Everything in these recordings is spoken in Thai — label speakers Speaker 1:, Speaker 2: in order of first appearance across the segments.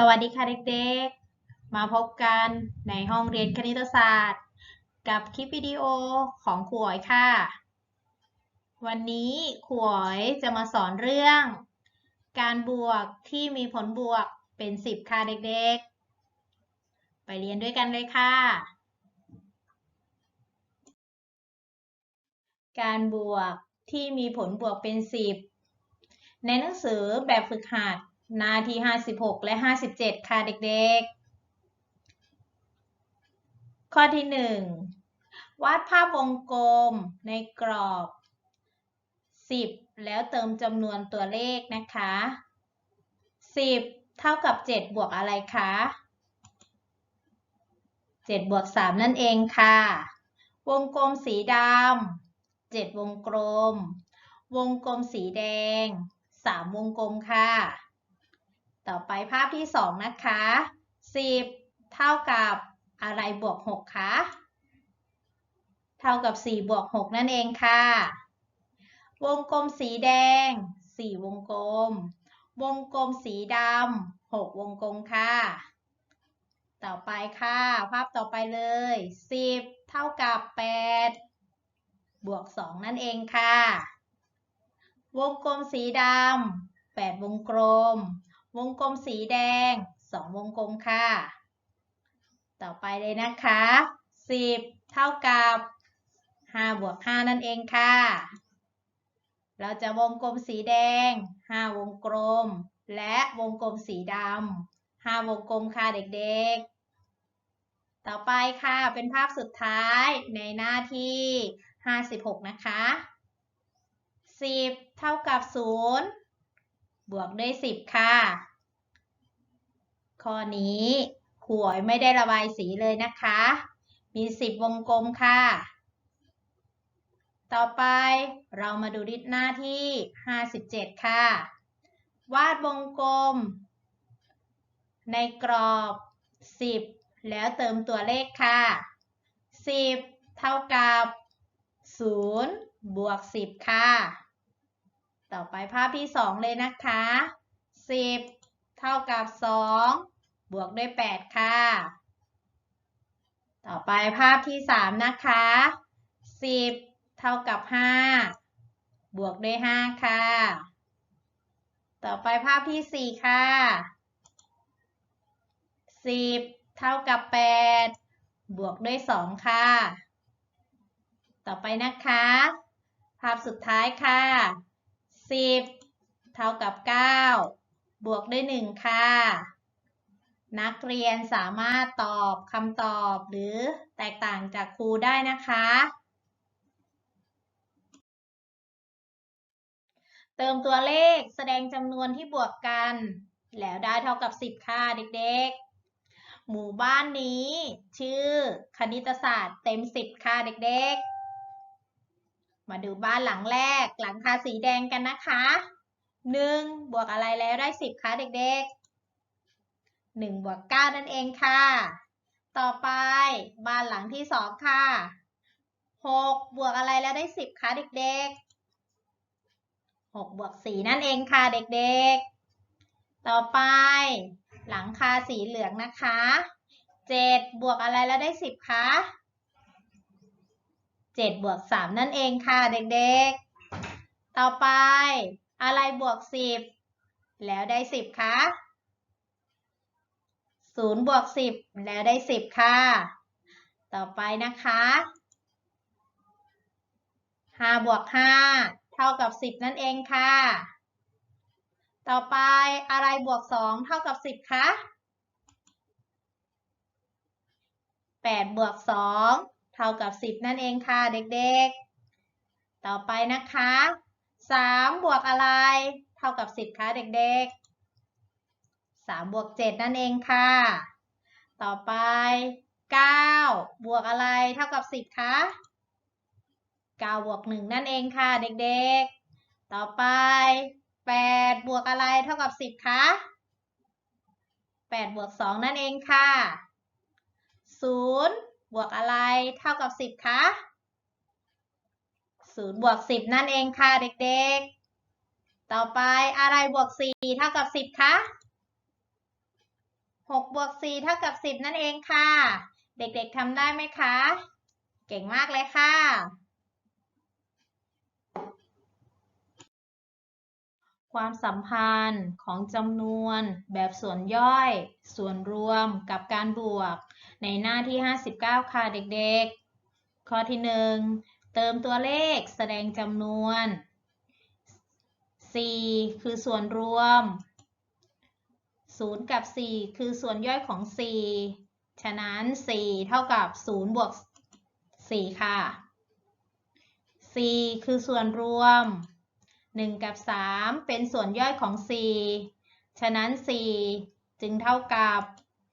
Speaker 1: สวัสดีค่ะเด็กๆ มาพบกันในห้องเรียนคณิตศาสตร์ กับคลิปวิดีโอของครูอ๋อยค่ะ วันนี้ครูอ๋อยจะมาสอนเรื่อง การบวกที่มีผลบวกเป็น 10 ค่ะเด็กๆ ไปเรียนด้วยกันเลยค่ะ การบวกที่มีผลบวกเป็น 10 ในหนังสือแบบฝึกหัด หน้าที่ 56 และ 57 ค่ะเด็กๆ ข้อที่ 1 วาดภาพวงกลมในกรอบ 10 แล้วเติมจำนวนตัวเลขนะคะ 10 เท่ากับ 7 บวกอะไรคะ 7 บวก 3 นั่นเองค่ะ วงกลมสีดำ7 วงกลม วงกลมสีแดง 3 วงกลมค่ะ ต่อไปภาพที่ 2 นะคะ 10 เท่ากับอะไรบวก 6 คะ เท่ากับ 4 บวก 6 นั่นเองค่ะ วงกลมสีแดง 4 วงกลม วงกลมสีดำ 6 วงกลมค่ะ ต่อไปค่ะ ภาพต่อไปเลย 10 เท่ากับ 8 บวก 2 นั่นเองค่ะ วงกลมสีดำ 8 วงกลม วงกลมสีแดง 2 วงกลมค่ะ ต่อไปเลยนะคะ 10 เท่ากับ 5 บวก 5 นั่นเองค่ะ เราจะวงกลมสีแดง 5 วงกลม และวงกลมสีดำ5วงกลมค่ะเด็กๆ ต่อไปค่ะเป็นภาพสุดท้ายในหน้าที่ 56 นะคะ 10 เท่ากับ 0 บวกด้วย 10 ค่ะ ข้อนี้ขวยไม่ได้ระบายสีเลยนะคะ มี 10 วงกลมค่ะ ต่อไปเรามาดูดิหน้าที่ 57 ค่ะ วาดวงกลม ในกรอบ 10 แล้วเติมตัวเลขค่ะ 10 เท่ากับ 0 บวก 10 ค่ะ ต่อไปภาพที่2เลยนะคะ10เท่ากับ2บวกด้วย8ค่ะ ต่อไปภาพที่3นะคะ10เท่ากับ5บวกด้วย5ค่ะ ต่อไปภาพที่4ค่ะ10เท่ากับ8บวกด้วย2ค่ะ ต่อไปนะคะ ภาพสุดท้ายค่ะ 10 เท่ากับ 9 บวกด้วย 1 ค่ะ นักเรียนสามารถตอบคำตอบหรือแตกต่างจากครูได้นะคะ เติมตัวเลขแสดงจำนวนที่บวกกัน แล้วได้เท่ากับ 10 ค่ะเด็กๆ หมู่บ้านนี้ชื่อคณิตศาสตร์เต็ม 10 ค่ะเด็กๆ มาดูบ้านหลังแรก หลังคาสีแดงกันนะคะ1บวกอะไรแล้วได้10คะเด็กๆ1บวก9นั่นเองค่ะ ต่อไปบ้านหลังที่2ค่ะ6บวกอะไรแล้วได้10คะเด็กๆ6บวก4นั่นเองค่ะเด็กๆ ต่อไป หลังคาสีเหลืองนะคะ7บวกอะไรแล้วได้10คะ 7บวก3นั่นเองค่ะเด็กๆ ต่อไปอะไรบวก 10 แล้วได้ 10คะ0บวก10 แล้วได้ 10 ค่ะ ต่อไปนะคะ5บวก5เท่ากับ 10 นั่นเองค่ะ ต่อไปอะไรบวก 2 เท่ากับ 10คะ8บวก2 เท่ากับ 10 นั่นเองค่ะเด็กๆ ต่อไปนะคะ3บวกอะไร เท่ากับ 10คะเด็กๆ3บวก7นั่นเองค่ะ ต่อไป9บวกอะไรเท่ากับ 10คะ9บวก1นั่นเองค่ะเด็กๆ ต่อไป8บวกอะไรเท่ากับ 10คะ8บวก2นั่นเองค่ะ0 บวกอะไรเท่ากับ 10คะ0บวก 10 นั่นเองค่ะเด็กๆ ต่อไปอะไรบวก 4 เท่ากับ 10คะ6บวก 4 เท่ากับ 10 นั่นเองค่ะ เด็กๆทำได้ไหมคะ เก่งมากเลยค่ะ ความสัมพันธ์ของจำนวนแบบส่วนย่อย ส่วนรวมกับการบวก ในหน้าที่ 59 ค่ะเด็กๆ ข้อที่ 1 เติมตัวเลขแสดงจำนวน 4 คือส่วนรวม 0 กับ 4 คือส่วนย่อยของ 4 ฉะนั้น 4 เท่ากับ 0 บวก 4 ค่ะ 4 คือส่วนรวม 1 กับ 3 เป็นส่วนย่อยของ 4 ฉะนั้น 4 จึงเท่ากับ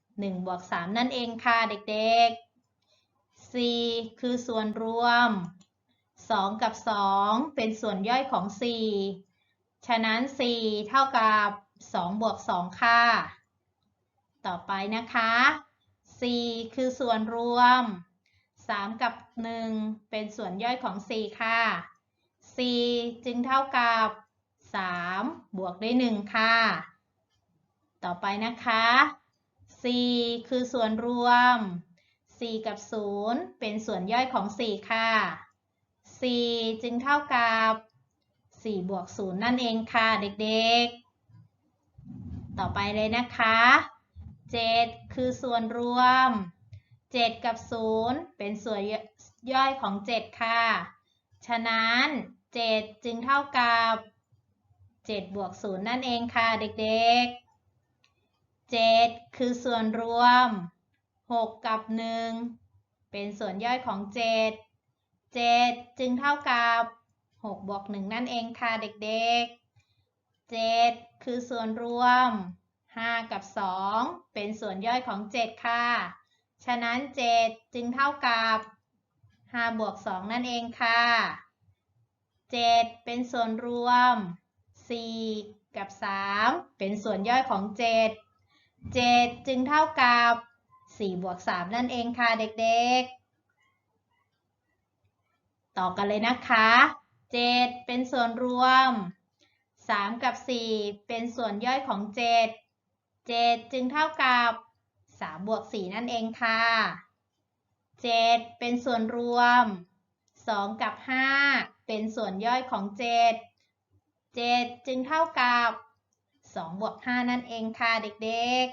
Speaker 1: 1 บวก 3 นั่นเองค่ะเด็กๆ 4 คือส่วนรวม 2 กับ 2 เป็นส่วนย่อยของ 4 ฉะนั้น 4 เท่ากับ 2 บวก 2 ค่ะ ต่อไปนะคะ 4 คือส่วนรวม 3 กับ 1 เป็นส่วนย่อยของ 4 ค่ะ 4 จึงเท่ากับ 3 บวกด้วย 1 ค่ะ ต่อไปนะคะ 4 คือส่วนรวม 4 กับ 0 เป็นส่วนย่อยของ 4 ค่ะ 4 จึงเท่ากับ 4 บวก 0 นั่นเองค่ะเด็กๆ ต่อไปเลยนะคะ 7 คือส่วนรวม 7 กับ 0 เป็นส่วนย่อยของ 7 ค่ะ ฉะนั้น 7 จึงเท่ากับ 7 บวก 0 นั่นเองค่ะเด็กๆ 7 คือส่วนรวม 6 กับ 1 เป็นส่วนย่อยของ 7 7 จึงเท่ากับ 6 บวก 1 นั่นเองค่ะเด็กๆ 7 คือส่วนรวม 5 กับ 2 เป็นส่วนย่อยของ 7 ค่ะ ฉะนั้น 7 จึงเท่ากับ5บวก 2 นั่นเองค่ะ 7 เป็นส่วนรวม 4 กับ 3 เป็นส่วนย่อยของ 7 7 จึงเท่ากับ 4 บวก 3 นั่นเองค่ะเด็กๆ ต่อกันเลยนะคะ 7 เป็นส่วนรวม 3 กับ 4 เป็นส่วนย่อยของ 7 7 จึงเท่ากับ 3 บวก 4 นั่นเองค่ะ 7 เป็นส่วนรวม 2 กับ 5 เป็นส่วนย่อยของ 7 7 จึงเท่ากับ2บวก5นั่นเองค่ะเด็ก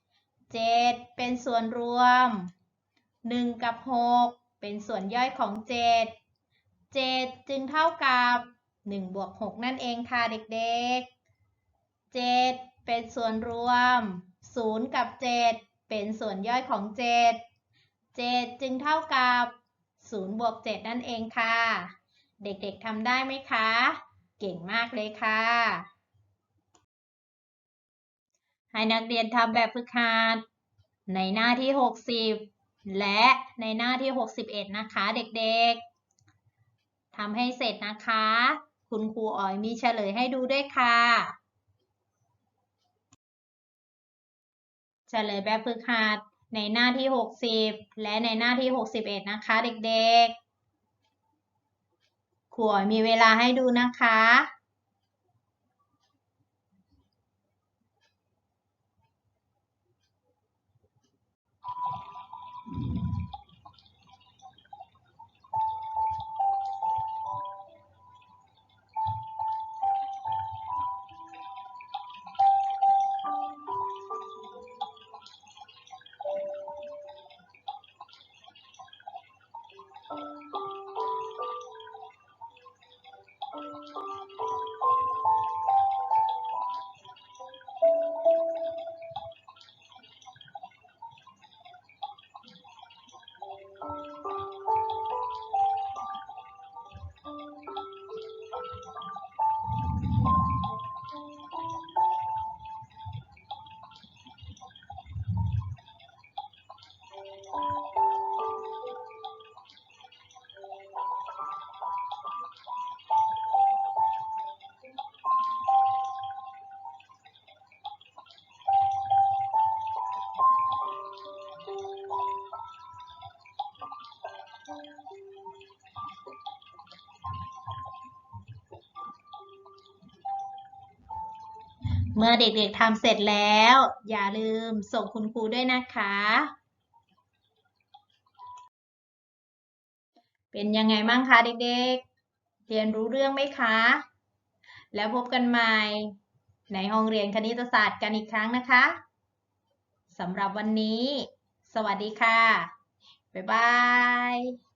Speaker 1: ๆ 7 เป็นส่วนรวม 1 กับ 6 เป็นส่วนย่อยของ 7 7 จึงเท่ากับ1บวก6นั่นเองค่ะเด็กๆ 7 เป็นส่วนรวม 0 กับ 7 เป็นส่วนย่อยของ 7 7 จึงเท่ากับ0บวก7นั่นเองค่ะ เด็กๆทำได้ไหมคะ เก่งมากเลยค่ะ ให้นักเรียนทำแบบฝึกหัดในหน้าที่ 60 และในหน้าที่ 61 นะคะเด็กๆทำให้เสร็จนะคะ คุณครูอ๋อยมีเฉลยให้ดูด้วยค่ะ เฉลยแบบฝึกหัดในหน้าที่ 60 และในหน้าที่ 61 นะคะเด็กๆ ครูอ๋อยมีเวลาให้ดูนะคะ เมื่อเด็กๆทำเสร็จแล้ว อย่าลืมส่งคุณครูด้วยนะคะ เป็นยังไงบ้างคะเด็กๆ เรียนรู้เรื่องไหมคะ แล้วพบกันใหม่ในห้องเรียนคณิตศาสตร์กันอีกครั้งนะคะสำหรับวันนี้ สวัสดีค่ะ บ๊ายบาย